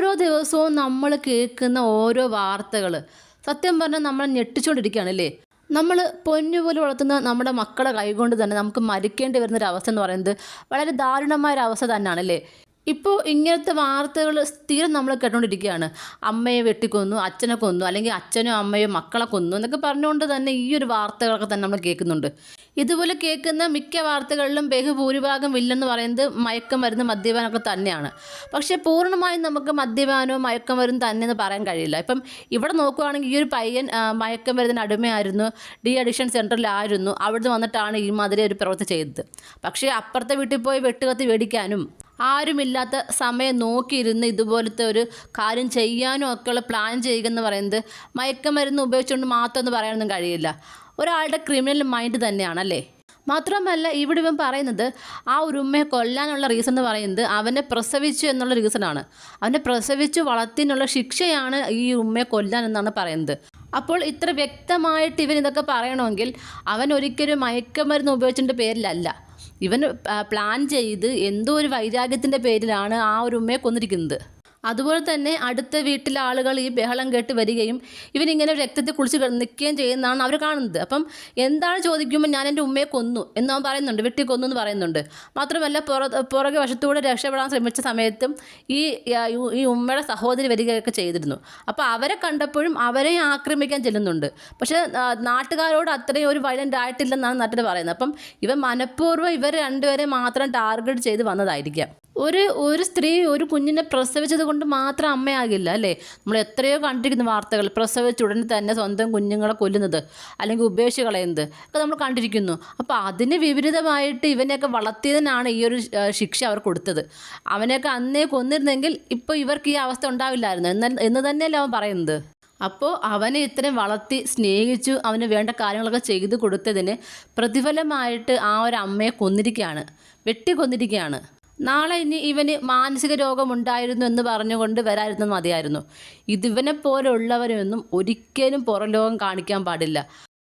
ഓരോ ദിവസവും നമ്മൾ കേൾക്കുന്ന ഓരോ വാർത്തകൾ. സത്യം പറഞ്ഞാൽ നമ്മൾ ഞെട്ടിച്ചുകൊണ്ടിരിക്കുകയാണ് അല്ലേ നമ്മൾ പൊന്നുപോലെ വളർത്തുന്ന നമ്മുടെ മക്കളെ കൈകൊണ്ട് തന്നെ നമുക്ക് മരിക്കേണ്ടി വരുന്ന ഒരു അവസ്ഥ എന്ന് പറയുന്നത് വളരെ ദാരുണമായ ഒരു അവസ്ഥ തന്നെയാണ് അല്ലേ ഇപ്പോൾ ഇങ്ങനത്തെ വാർത്തകൾ സ്ഥിരം നമ്മൾ കേട്ടുകൊണ്ടിരിക്കുകയാണ് അമ്മയെ വെട്ടിക്കൊന്നു അച്ഛനെ കൊന്നു അല്ലെങ്കിൽ അച്ഛനോ അമ്മയോ മക്കളെ കൊന്നു എന്നൊക്കെ പറഞ്ഞുകൊണ്ട് തന്നെ ഈ ഒരു വാർത്തകളൊക്കെ തന്നെ നമ്മൾ കേൾക്കുന്നുണ്ട്. ഇതുപോലെ കേൾക്കുന്ന മിക്ക വാർത്തകളിലും ബഹുഭൂരിഭാഗം വില്ലെന്ന് പറയുന്നത് മയക്കമരുന്ന് മദ്യപാനമൊക്കെ തന്നെയാണ്. പക്ഷേ പൂർണമായും നമുക്ക് മദ്യപാനവും മയക്കമരുന്ന് തന്നെ എന്ന് പറയാൻ കഴിയില്ല. ഇപ്പം ഇവിടെ നോക്കുകയാണെങ്കിൽ ഈ ഒരു പയ്യൻ മയക്കം മയക്കമരുന്നിന് അടിമയായിരുന്നു. ഡി അഡിക്ഷൻ സെന്ററിലായിരുന്നു അവിടുന്ന് വന്നിട്ടാണ് ഈ മാതിരി ഒരു പ്രവൃത്തി ചെയ്തത്. പക്ഷേ അപ്പുറത്തെ വീട്ടിൽ പോയി വെട്ടുകത്തി മേടിക്കാനും ആരുമില്ലാത്ത സമയം നോക്കിയിരുന്ന് ഇതുപോലത്തെ ഒരു കാര്യം ചെയ്യാനും ഒക്കെയുള്ള പ്ലാൻ ചെയ്യുക എന്ന് പറയുന്നത് മയക്കമരുന്ന് ഉപയോഗിച്ചുകൊണ്ട് മാത്രം എന്ന് പറയാനൊന്നും കഴിയില്ല. ഒരാളുടെ ക്രിമിനൽ മൈൻഡ് തന്നെയാണല്ലേ? മാത്രമല്ല ഇവിടെ ഇവൻ പറയുന്നത് ആ ഒരു ഉമ്മയെ കൊല്ലാനുള്ള റീസൺ എന്ന് പറയുന്നത് അവനെ പ്രസവിച്ചു എന്നുള്ള റീസണാണ് അവനെ പ്രസവിച്ചു വളർത്തിനുള്ള ശിക്ഷയാണ് ഈ ഉമ്മയെ കൊല്ലാൻ എന്നാണ് പറയുന്നത്. അപ്പോൾ ഇത്ര വ്യക്തമായിട്ട് ഇവൻ ഇതൊക്കെ പറയണമെങ്കിൽ അവൻ ഒരിക്കലും മയക്കമരുന്ന് ഉപയോഗിച്ചതിന്റെ പേരിലല്ല. ഇവൻ പ്ലാൻ ചെയ്ത് എന്തോ ഒരു വൈരാഗ്യത്തിന്റെ പേരിലാണ് ആ ഒരു ഉമ്മയെ കൊന്നിരിക്കുന്നത്. അതുപോലെ തന്നെ അടുത്ത വീട്ടിലെ ആളുകൾ ഈ ബഹളം കേട്ട് വരികയും ഇവനിങ്ങനെ രക്തത്തിൽ കുളിച്ച് നിൽക്കുകയും ചെയ്യുന്നതാണ് അവർ കാണുന്നത്. അപ്പം എന്താണ് ചോദിക്കുമ്പോൾ ഞാൻ എന്റെ ഉമ്മയെ കൊന്നു എന്ന് അവൻ പറയുന്നുണ്ട് വെട്ടി കൊന്നു എന്ന് പറയുന്നുണ്ട്. മാത്രമല്ല പുറ പുറകെ വശത്തൂടെ രക്ഷപ്പെടാൻ ശ്രമിച്ച സമയത്തും ഈ ഈ ഉമ്മയുടെ സഹോദരി വരികയൊക്കെ ചെയ്തിരുന്നു. അപ്പോൾ അവരെ കണ്ടപ്പോഴും അവരെ ആക്രമിക്കാൻ ചെല്ലുന്നുണ്ട്. പക്ഷേ നാട്ടുകാരോട് അത്രയും ഒരു വയലന്റ് ആയിട്ടില്ലെന്നാണ് നാട്ടിൽ പറയുന്നത്. അപ്പം ഇവൻ മനഃപൂർവം ഇവർ രണ്ടുപേരെ മാത്രം ടാർഗറ്റ് ചെയ്ത് വന്നതായിരിക്കാം. ഒരു ഒരു സ്ത്രീ ഒരു കുഞ്ഞിനെ പ്രസവിച്ചത് കൊണ്ട് മാത്രം അമ്മയാകില്ല അല്ലേ? നമ്മൾ എത്രയോ കണ്ടിരിക്കുന്ന വാർത്തകൾ പ്രസവിച്ച ഉടനെ തന്നെ സ്വന്തം കുഞ്ഞുങ്ങളെ കൊല്ലുന്നത് അല്ലെങ്കിൽ ഉപേക്ഷിച്ച് കളയുന്നത് ഒക്കെ നമ്മൾ കണ്ടിരിക്കുന്നു. അപ്പോൾ അതിന് വിപരീതമായിട്ട് ഇവനെയൊക്കെ വളർത്തിയതിനാണ് ഈ ഒരു ശിക്ഷ അവർ കൊടുത്തത്. അവനെയൊക്കെ അന്നേ കൊന്നിരുന്നെങ്കിൽ ഇപ്പോൾ ഇവർക്ക് ഈ അവസ്ഥ ഉണ്ടാവില്ലായിരുന്നു. എന്ന് എന്ന് തന്നെയല്ലേ അവൻ പറയുന്നത്? അപ്പോൾ അവനെ ഇത്രയും വളർത്തി സ്നേഹിച്ചു അവന് വേണ്ട കാര്യങ്ങളൊക്കെ ചെയ്തു കൊടുത്തതിന് പ്രതിഫലമായിട്ട് ആ ഒരു അമ്മയെ കൊന്നിരിക്കുകയാണ് വെട്ടി കൊന്നിരിക്കുകയാണ് നാളെ ഇനി ഇവന് മാനസിക രോഗമുണ്ടായിരുന്നു എന്ന് പറഞ്ഞുകൊണ്ട് വരാതിരുന്നത് മതിയായിരുന്നു. ഇതിവനെ പോലുള്ളവരൊന്നും ഒരിക്കലും പുറം ലോകം കാണിക്കാൻ പാടില്ല.